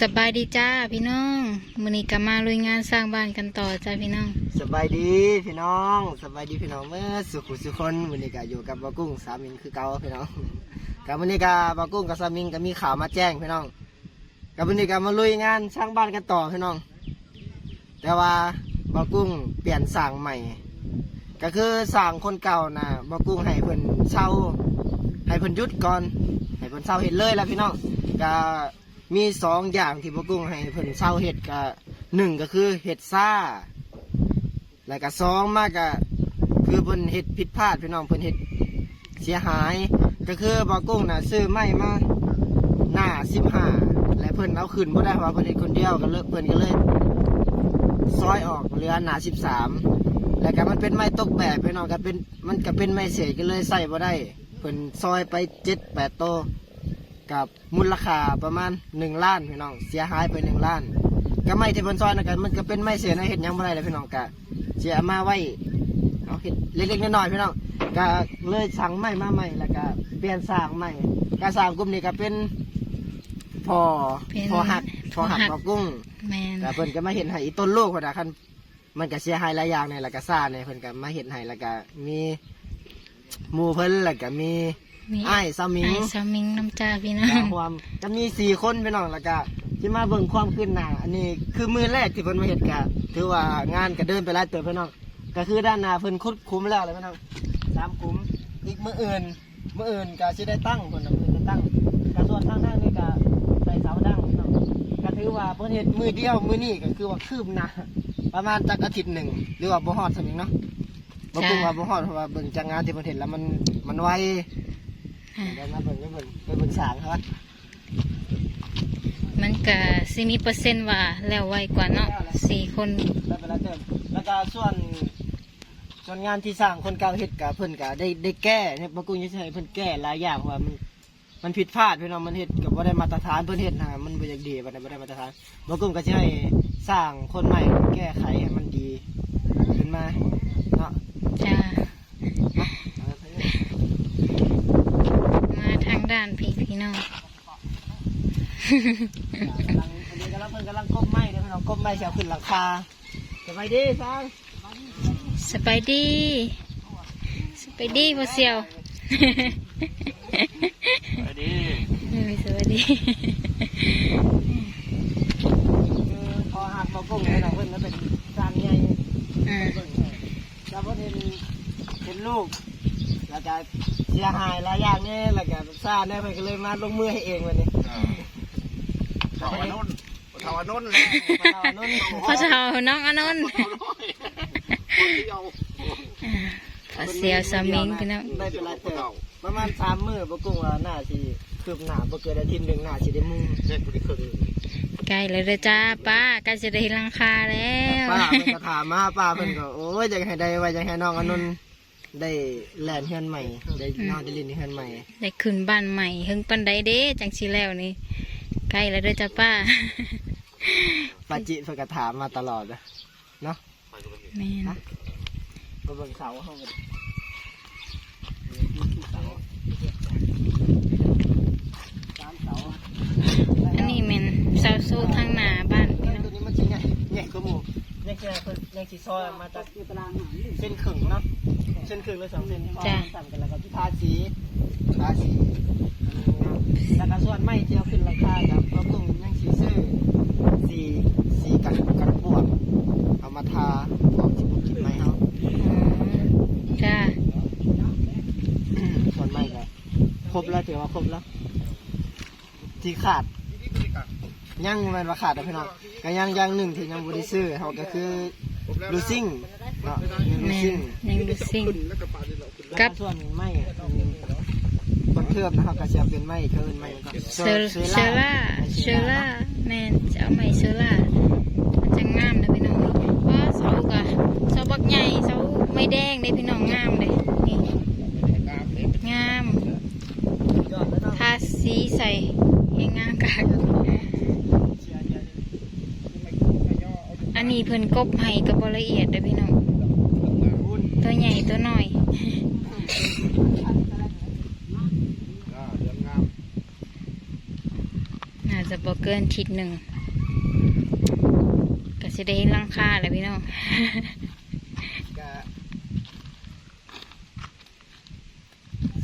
สบายดีจ้าพี่น้องมือนี้ก็มาลุยงานสร้างบ้านกันต่อจ้าพี่น้อง สบายดีพี่น้องสบายดีพี่น้องเมื่อสุขุสุคนวันนี้ก็อยู่กับบากุ้งสามิงคือเก่าพี่น้องกับวันนี้ก็บากุ้งกับสามิงก็มีข่าวมาแจ้งพี่น้องกับวันนี้ก็มาลุยงานสร้างบ้านกันต่อพี่น้อง แต่ว่าบากุ้งเปลี่ยนสั่งใหม่ ก็คือสั่งคนเก่านะบากุ้งให้เพิ่นเช่าให้เพิ่นยุดก่อนให้เพิ่นเช่าเห็ดเลยแล้วพี่น้องก็ มีสองอย่างที่บากุ้งให้เพิ่นเช่าเห็ดก็หนึ่งก็คือเห็ดซ่า แล้วก็สองมากก็คือเพิ่นเฮ็ดผิดพลาดพี่น้องเพิ่นเฮ็ดเสียหาย ก็คือบ่อกุ้งน่ะซื้อไม้มาหน้า15และเพิ่นเอาขึ้นบ่ได้เพราะเพิ่นเฮ็ดคนเดียวก็เลยเพิ่นก็เลยซอยออกเหลือหน้า13แล้วก็มันเป็นไม้ตกแบบพี่น้องก็เป็นมันก็เป็นไม้เศษก็เลยใส่บ่ได้เพิ่นซอยไป7 8โต กับมูลค่าประมาณ1ล้านพี่น้องเสียหายไป1ล้านก็ไม้ที่เพิ่นซอยนะกันมันก็เป็นไม้เศษนะเฮ็ดหยังบ่ได้เลยพี่น้องก็เสียมาไว้เอาเห็ดเล็กๆน้อยๆพี่น้องก็เลยสั่งไม้มาใหม่แล้วก็เปลี่ยนสร้างใหม่การสร้างกลุ่มนี้ก็เป็นพอเป็นพอหักพอหักพอหักปอกุ้งแมนแต่เพิ่นก็มาเห็นให้อีต้นลูกพอดาคันมันก็เสียหายหลายอย่างในแล้วก็ซ่าในเพิ่นก็มาเห็นให้แล้วก็มีหมู่เพิ่นแล้วก็มี มีอ้ายซามิงไอ้สามิงน้ำจ้าพี่น้อก็งความจะมีสี่คนพี่น้องแล้วก็ที่มาเบิ่งความขึ้นหน้าอันนี้คือมือแรกที่เพิ่นมาเฮ็ดก็ถือว่างานก็เดินไปหลายเติบพี่น้องก็คือด้านหน้าเพิ่นคุดคุ้มแล้วเลยพี่น้องสามคุ้มอีกมืออื่นมืออื่นก็สิได้ตั้งเพิ่นน่ะเพิ่นจะตั้งก็ส่วนทางด้านนี้ก็ใส่เสาดังพี่น้องก็ถือว่าเพิ่นเฮ็ดมือเดียวมือนี้ก็คือว่าคืบหน้าประมาณจักอาทิตย์หนึ่งหรือว่าบ่ฮอดสมิงเนาะบ่ปรุงว่าบ่ฮอดเพราะว่าเบิ่งจากงานที่เพิ่นเฮ็ดแล้วมันมันไวอะ เดี๋ยวมาเบิ่งไปเบิ่งไปเบิ่งสร้างครับมันก็สิมีเปอร์เซ็นต์ว่าแล้วไวกว่าเนาะสี่คนแล้วไปแล้วเติมแล้วก็ส่วนส่วนงานที่สร้างคนเก่าเฮ็ดกับเพิ่นก็ได้ได้แก้เนี่ยบ่กุ้งจะใช้เพิ่นแก้หลายอย่างเพราะว่ามันมันผิดพลาดพี่น้องมันเฮ็ดกับบ่ได้มาตรฐานเพิ่นเฮ็ดนะมันบ่อยากดีบ่ได้บ่ได้มาตรฐานบ่กุ้งก็สิให้สร้างคนใหม่แก้ไขให้มันดีขึ้นมาเนาะ จ้ามาทานพี่พี่น้องกำลังอันนี้กำลังเพิ่นกำลังก้มไม้เด้อพี่น้องก้มไม้สิเอาขึ้นหลังคาสบายดีสร้าสบายดีสบายดีพ่อเสี่ยวสวัสดีสวัสดีคือพอหักบ่กุ้งพี่น้องเพิ่นก็เป็นสางใหญ่อ่าแล้วพอเห็นเห็นลูกแล้วก็ เสียหายหลายอย่างเนี่ยแล้วก็ซ่าเนี่ยเพิ่นก็เลยมาลงมือให้เองวันนี้ถาวรนนท์ถาวรนนท์มาเอานุ่นพ่อช้าน้องอนนท์คนเดียวพ่อเสียวสามิงพี่น้องได้เป็นไรเติบประมาณสามมื้อบ่กุ้งว่าหน้าสิคืบหน้าบ่เกินอาทิตย์หนึ่งหน้าสิได้มุงเจ็ดคนที่ครึ่งใกล้แล้วเด้อจ้าป้าใกล้จะได้ลังคาแล้วป้าเพิ่นก็ถามมาป้าเพิ่นก็โอ้ยอยากให้ได้ไว้อยากให้น้องอนุน ได้แล่นเฮือนใหม่ ได้นอนได้เลินเฮือนใหม่ ได้ขึ้นบ้านใหม่เฮิงปันไดเด้จังสิแล้วนี่ใกล้แล้วเด้อจ้าป้าป้าจิเพิ่นก็ถามมาตลอดอะเนาะแม่นก็เบิ่งเสาเฮาก็เสาสามเสาอันนี้แม่นเสาโซ่ทางหน้าบ้านพี่น้องตัวนี้มันสิใหญ่ใหญ่กว่าหมู่ใหญ่แค่เพิ่น ใหญ่สิซอยมาจากตารางเส้นครึ่งเนาะเส้นครึ่งหรือสองเส้นสั่นกันแล้วก็ที่ทาสีทาสีแล้วก็ส่วนไม้ที่เอาขึ้นราคากับพระกุ้งยังสีซื้อสีสีกันกันปวกเอามาทาออกจิบุกินไม้เฮาอืมจ้าส่วนไม้ก็ครบแล้วถือว่าครบแล้วที่ขาด ยังแมันว่าขาดนะพี่น้องก็ยังยังหนึ่งที่ยังบริซื้อเขาก็คือ ลูซิ่งเนาะลูแม่ซิ่งนยังดูสิ่งแล้วกัก็บส่วนไม้คนเทือบนะครับก็จะเป็นไม้เทินไม้ก็เซอร์เซอร่าเซอร่าแม่นจะเอาใหม่เซอร่ามันจะงามนะพี่น้องว่าเสากะเสาบักใหญ่เสาไม่แดงได้พี่น้องงามเลยนี่งามยอดแล้วเนาะทาสีใส่ให้งามกัก อันนี้เพิ่นกบให้กับบละเอียดเด้อพี่น้องตัวใหญ่ตัวน้อยเดือนงามนน่าจะบ่เกินทิศหนึ่งก็สิได้เห็นหลังคาแหละพี่น้องก็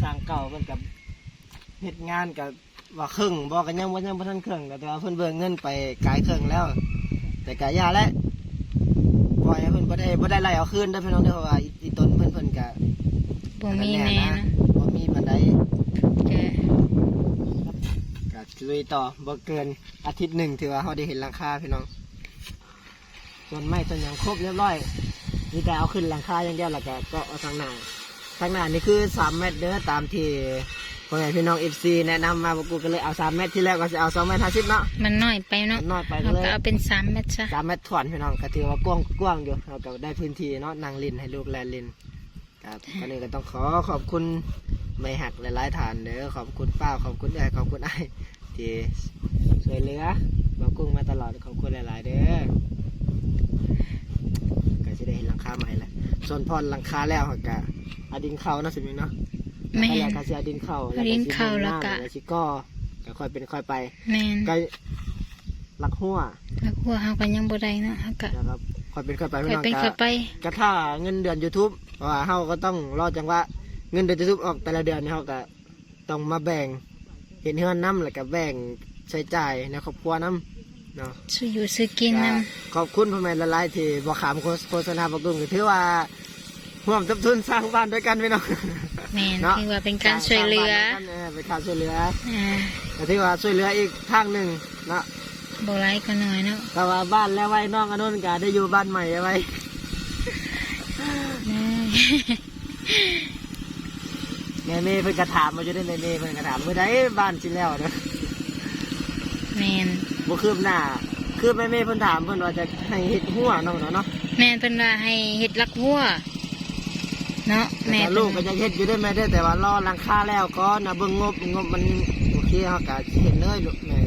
สร้างเก่ามันกับเฮ็ดงานกับว่าครึ่งบอกกันยังว่ายังบ่ทันครึ่งแต่ว่าเพิ่นเบิกเงินไปกายครึ่งแล้ว แต่กายาแล้วปล่อยให้เพิ่นบ่ ได้บ่ได้ไล่เอาคืนได้อพี่น้องเด้อเพราะว่าอีอีตนเพิ่นเพิ่นก็บ่มีแน่นะบ่มีปานใดเด้อก็ลุยต่อบ่เกินอาทิตย์หนึ่งถือว่าเฮาได้เห็นราคาพี่น้องส่วนไม้ต้นหยังครบเรียบร้อยมีแต่เอาขึ้นหลังคาอย่างเดียวแล้วก็ก็เอาทางหน้าทางหน้านี่คือ3เมตรเด้อตามที่ พ่อแม่พี่น้อง FC แนะนำมาบ่กูก็เลยเอา3เมตรที่แรกก็สิเอา2เมตร50เนาะมันน้อยไปเนาะน้อยไปก็เราเลยก็เอาเป็นสามเม็ดซะสามเมตรถวนพี่น้องก็ถือว่ากว้างกว้างอยู่เราก็ได้พื้นที่เนาะนั่งลินให้ลูกแลนลินครับก่อนอื่นก็ต้องขอขอบคุณไม่หักหลายๆฐานเด้อขอบคุณป้าขอบคุณยายขอบคุณไอ้ายที่ช่วยเหลือบ่กุ้งมาตลอดขอบคุณหลาย ๆ เด้อก็จะได้เห็นหลังคาใหม่แล้วส่วนพรหลังคาแล้วก็เอาดินเข้าเนาะสิมิงเนาะ แม่แล้วนก็สิเอาดินเข้าเอาดินเข้าแล้วก็แล้วสิก็ก็ค่อยเป็นค่อยไปแม่นก็หลักหัวแล้วหัวเฮาก็ยังบ่ได้เนาะเฮาก็นะครับค่อยเป็นค่อยไปค่พี่อยน้องเป็นก็ค่อยไปก็ถ้าเงินเดือน YouTube เพราะว่าเฮาก็ต้องรอจังว่าเงินเดือน YouTube ออกแต่ละเดือนนี่เฮาก็ต้องมาแบ่งเห็นเฮือนน้ำแล้วก็แบ่งใช้จ่ายในครอบครัวน้ำเนาะ ซื้ออยู่ซื้อกินนํก็ขอบคุณพ่อแม่ละลายๆที่บ่ขามโฆษณาประกุ้งก็ถือว่าร่วมทบทุนสร้างบ้านด้วยกันพี่น้อง แม่นเนาะคือว่าเป็นการช่วยเหลือสร้างบ้านด้วยกันเออเป็นการช่วยเหลืออ่าก็ถือว่าช่วยเหลืออีกทางหนึ่งเนาะบ่หลายก็น้อยเนาะแต่ว่าบ้านแล้วไว้น้องอนนท์ก็ได้อยู่บ้านใหม่ไว้แม่แม่เมย์เพิ่นกระถามมาอยู่ได้แม่เมย์เพิ่นกระถามเมื่อใดบ้านสิแล้วเนาะแม่นบ่คืบหน้าคือแม่เมย์เพิ่นถามเพิ่นว่าจะให้เฮ็ดหัวน้องเนาะเนาะแม่นเพิ่นว่าให้เฮ็ดลักหัว เนาะแต่แม่ว่าเพิ่นลูกก็ยังเฮ็ดอยู่ได้แม่เด้อแต่ว่ารอหลังคาแล้วก็นะเบิ่งงบงบมันโอเคเฮาก็สิเห็นเลยลูกแม่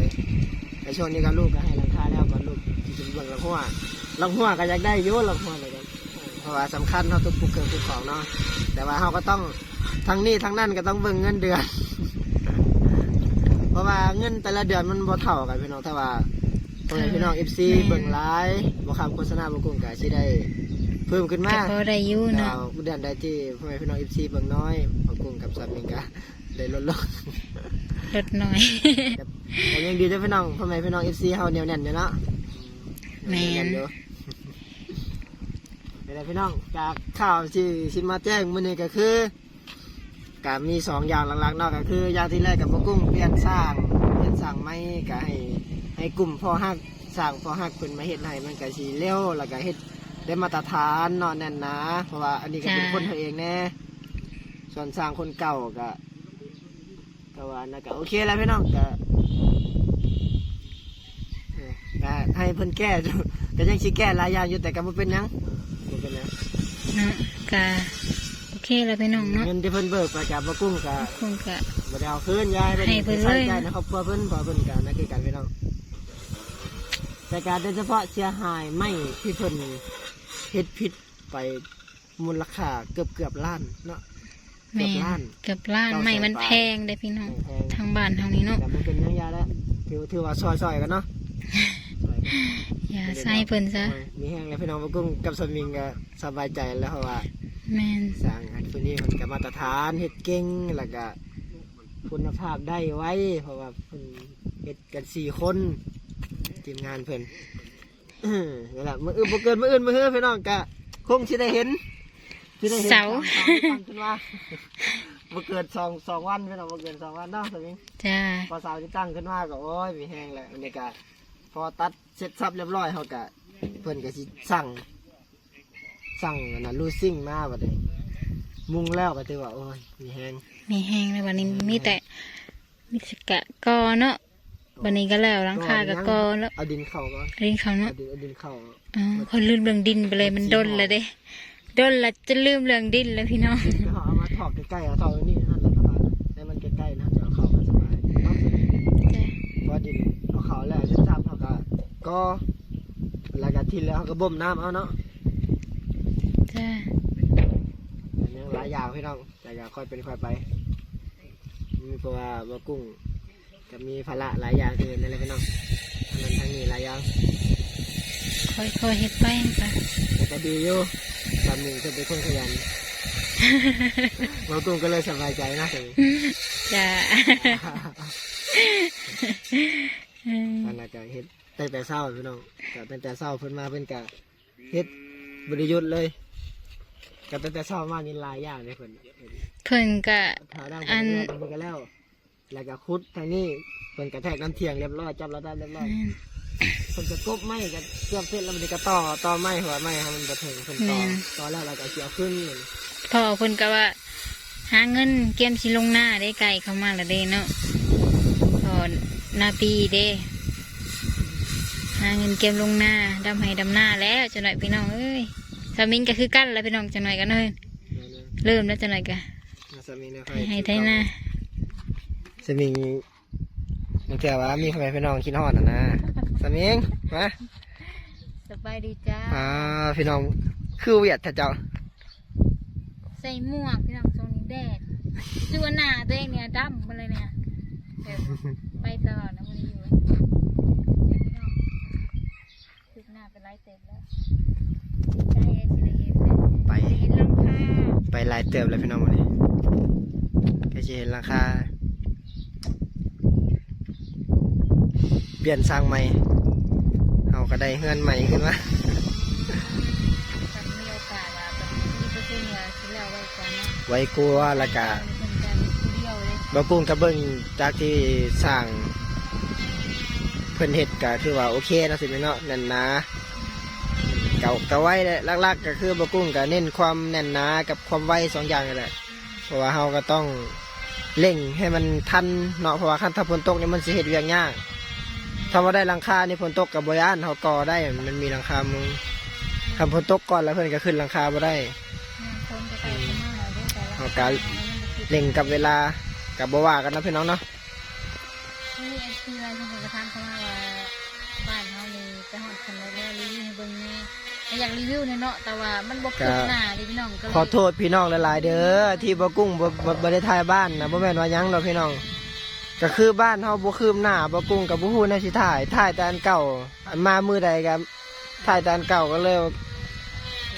แต่ช่วงนี้ก็ลูกก็ให้หลังคาแล้วก่อนลูกสิเบิ่งหลังหัวหลังหัวก็อยากได้อยู่หลังหัวเลยกันเพราะว่าสำคัญเฮาต้องปลูกเครื่องปลูกของเนาะแต่ว่าเฮาก็ต้องทั้งนี้ทั้งนั้นก็ต้องเบิ่งเงินเดือน เพราะว่าเงินแต่ละเดือนมันบ่เท่ากันพี่น้องถ้าว่าพ่อแม่พี่น้อง FC เบิ่งหลายบ่คำโฆษณาบ่กุ้งก็สิได้ เพิ่มขึ้นมาก็พอได้อยู่ดาเนาะวเดือนใดที่พ่อแม่พี่น้อง FC เบิ่งน้อยบ่กุ้งกับสามีก็ได้ลดลงลดน้อยแต่ยังดีเด้อพี่น้องพ่อแม่พี่น้อง FC เฮาเหนียวแน่นอยู่เนาะแม่นเหยวอยู่เป็นไรพี่น้องจากข่าวที่สิมาแจ้งมื้อนี้ก็คือก็มีสองอย่างหลักๆเนาะก็คืออย่างที่แรกกับบ่กุ้งเปลี่ยนสร้างเปลี่ยนสร้างไม้ก็ให้ให้กลุ่มพ่อฮักสร้างพ่อฮักเพิ่นมาเฮ็ดให้มันก็สิเร็วแล้วก็เฮ็ด ได้มาตรฐานเนาะแน่นหนะ เพราะว่าอันนี้ก็เป็นคนเฮาเองแน่ส่วนสร้างคนเก่าก็ก็ว่านั่นก็โอเคแล้วพี่น้องก็เออก็ให้เพิ่นแก้อยู่ก็ยังสิแก้หลายอย่างอยู่แต่ก็บ่เป็นหยังบ่เป็นหยังเนาะก็โอเคแล้วพี่น้องเนาะเงินที่เพิ่นเบิกไปกับบ่กุ้งก็ คงก็บ่ได้เอาคืนยายให้เพิ่นเลยใช้จ่ายในครอบครัวเพิ่นเพอเพิ่นกันนั่นคือการพี่น้องแต่การโดยเฉพาะเสียหายไม่ที่เพิ่น เฮ็ดผิดไปมูลค่าเกือบเกือบล้านเนาะแม่เกือบล้าน เกือบล้านเก้าแสนไม่มันบาท แพงได้พี่น้องแพงทางบ้านเท่านี้เนาะแต่มันเป็นยังยาแล้วถือถือว่าซอยๆกันเนาะซอยกัน อย่าใส่เพิ่นซะมีแห้งแล้วพี่น้องบ่กุ้งกับสมิงก็สบายใจแล้วเพราะว่าแม่นสร้างอันพวกนี้มันก็มาตรฐานเฮ็ดเก่งแล้วก็คุณภาพได้ไว้ เพราะว่าเพิ่นเฮ็ดกันสี่คนทีมงานเพิ่นอื้อ นี่แหละมืออื่นบ่เกินมืออื่นมือเฮือพี่น้องก็คงสิได้เห็นสิได้เห็นเสาสองสามขึ้นมาบ่เกินสองสองวันพี่น้องบ่เกินสองวันเนาะสมิง จ้า พอเสาที่ตั้งขึ้นมาก็โอ้ยมีแห้งแล้วอันนี้ก็พอตัดเสร็จสับเรียบร้อยเขาก็เพิ่นก็สิสั่ง สั่งอันนั้นลูซิ่งมาบัดนี้มุงแล้วก็ถือว่าโอ้ยมีแห้งมีแห้งแล้ววันนี้มีแต่มีสกะกอเนาะ วันนี้ก็แล้วหลังคากับกอแล้วเอาดินเข้าก่อนรินเขาเอาเนาะดินเอาดินเข้าอ๋อคนลืมเรื่องดินไปเลยมันดนเลยเด้ดนละจะลืมเรื่องดินแล้วพี่น้องเขาเอามาถอกใกล้ๆเอาถอกไว้นี่นั่นแหละครับให้มันใกล้ๆนะจะเอาเข้ามาสบายเนาะจ้าพอดินเอาเข้าแล้วจะจับเขาก็ก็แล้วก็ทีแล้วเขาก็บ่มน้ำเอาเนาะจ้าอันยังหลายอย่างพี่น้องแต่ก็ค่อยเป็นค่อยไปมีเพราะว่าบ่กุ้ง ก็มีภาระหลายอย่างอื่นนั่นแหละพี่น้องทั้งนั้นทั้งนี้หลายอย่างค่อยๆเฮ็ดไปจ้ะแต่ก็ดีอยู่สามีก็เป็นคนขยันเราตุ้งก็เลยสบายใจนะถึงจ้ะอืมอันนั้นก็เฮ็ดตั้งแต่เช้าพี่น้องก็ตั้งแต่เช้าเพิ่นมาเพิ่นก็เฮ็ดบริยุทธ์เลยก็ตั้งแต่เช้ามานี่หลายอย่างเลยเพิ่นเฮ็ดเพิ่นก็ถาดังอัเพิ่นนก็แล้วเพิ่นก็แล้ว แล้วก็คุดทางนี้เพิ่นก็แทกน้ำเทียงเรียบร้อยจับระดับเรียบร้อยเพิ่นก็กบไม้ก็เกือบเสร็จแล้วมันก็ต่อต่อไม้หัวไม้ให้มันบ่ถึงเพิ่นต่อต่อแล้วเราก็เกี่ยวขึ้นเลยพ่อเพิ่นก็ว่าหาเงินเกมสิลงหน้าได้ไกลเข้ามาและเด้เนาะพอหน้าปีเด้หาเงินเกมลงหน้าดำให้ดำหน้าแล้วจะหน่อยพี่น้องเอ้ยสามิงก็คือกันแล้วพี่น้องจะหน่อยกันเลยเริ่มแล้วจะหน่อยกันสามีเนี่ยให้ให้ไทยหน้า สามีนึกแต่ว่ามีใครพี่น้องคิดฮอดอะนะสามีงมาสบายดีจ้าอ่าพี่น้องคือเวียดถ้าเจ้า ใส่หมวกพี่น้องทรงนี้แดดคือว่าหน้าตัวเองเนี่ยดำมาเลยเนี่ยแบบไปตลอดนะมันอยู่เดี๋ยวพี่น้องคืบหน้าเป็นไรเต็มแล้วใจเอสิได้เห็นเลยไปจะเห็นหลังคาไปหลายเติบเลยพี่น้องวันนี้ก็จะเห็นราคา เปลี่ยนสร้างใหม่เอาก็ได้เฮือนใหม่ขึ้นมาตอนมีโอกาสว่าแบบที่ประเทศเนี่ยที่เราไว้ก่อนเนาะไว้กลัวแล้วก็เป็นการผู้เดียวเลยบากุ้งกระเบิ้งจากที่สร้างเพิ่นเฮ็ดก็คือว่าโอเคเนาะสิแม่เนาะแน่นหนาเก่าก็ไว้แหละหลักๆก็คือบากุ้งก็เน้นความแน่นหนากับความไวสองอย่างนี่แหละเพราะว่าเฮาก็ต้องเร่งให้มันทันเนาะเพราะว่าคันถ้าฝนตกนี่มันสิเฮ็ดเวียกยาก ถ้าว่าได้หลังคานี่ฝนตกกับบ่ย่านเฮาก่อได้ มันมีหลังคามุงถ้าฝนตกก่อนแล้วเพิ่นก็ขึ้นหลังคาบ่ได้คนจะไปข้างหน้าเราด้วยแต่ละเอาการเร่งกับเวลากับบ่ว่ากันนะพี่น้องเนาะนี่เอฟซีอะไรที่ผมจะถามเขามาว่าบ้านเขานี่ไปหอดคนแล้วรีวิวให้เบิ่งแน่อยากรีวิวเนี่ยเนาะแต่ว่ามันบ่คืบหน้าเลยพี่น้องก็เลยขอโทษพี่น้องหลายๆเด้อที่บ่กุ้งบ่บ่บ่ได้ถ่ายบ้านนะบ่แม่นว่าหยังดอกพี่น้อง ก็คือบ้านเฮาบ่คืบหน้าบ่กุ้งกับบ่ฮู้แนวสิถ่ายถ่ายแต่อันเก่าอันมามือใดก็ถ่ายแต่อันเก่าก็เลย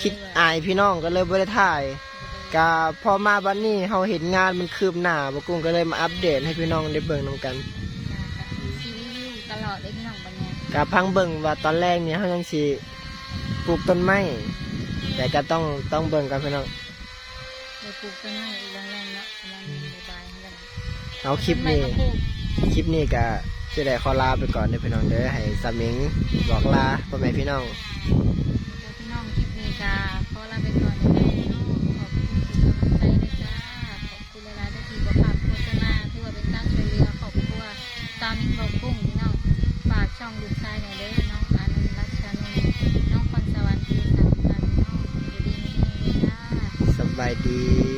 คิดอายพี่น้องก็เลยบ่ได้ถ่ายก็พอมาบัดนี้เฮาเห็นงานมันคืบหน้าบ่กุ้งก็เลยมาอัปเดตให้พี่น้องได้เบิ่งนํกันซีรีวิวตลอดเลยพี่น้องบัดเนี้ยก็พังเบิ่งว่าตอนแรกเนี่ยเฮายังสิปลูกต้นไม้แต่ก็ต้องต้องเบิ่งกันพี่น้องไปปลูกต้นไม้อีกแรงๆเนาะ เอาคลิปนี้ต้ไม้ก็ปลูกคลิปนี้ก็จะได้ขอลาไปก่อนเด้อพี่น้องเด้อให้สามิงบอกลาพ่อแม่พี่น้อง พี่น้องคลิปนี้ก็ขอลาไปก่อนเด้อพี่น้องขอบคุณทุกกำลังใจเลยจ้าขอบคุณหลายๆที่บ่ฝากโฆษณาที่ว่าเป็นการช่วยเหลือครอบครัวตามิงบอกกุ้งพี่น้องฝากช่องลูกชายหน่อยเด้อน้องอานนท์รัชชานนท์น้องพรสวรรค์ที่สามพันน้องอยู่ดีมีเฮงเลยจ้าสบายดี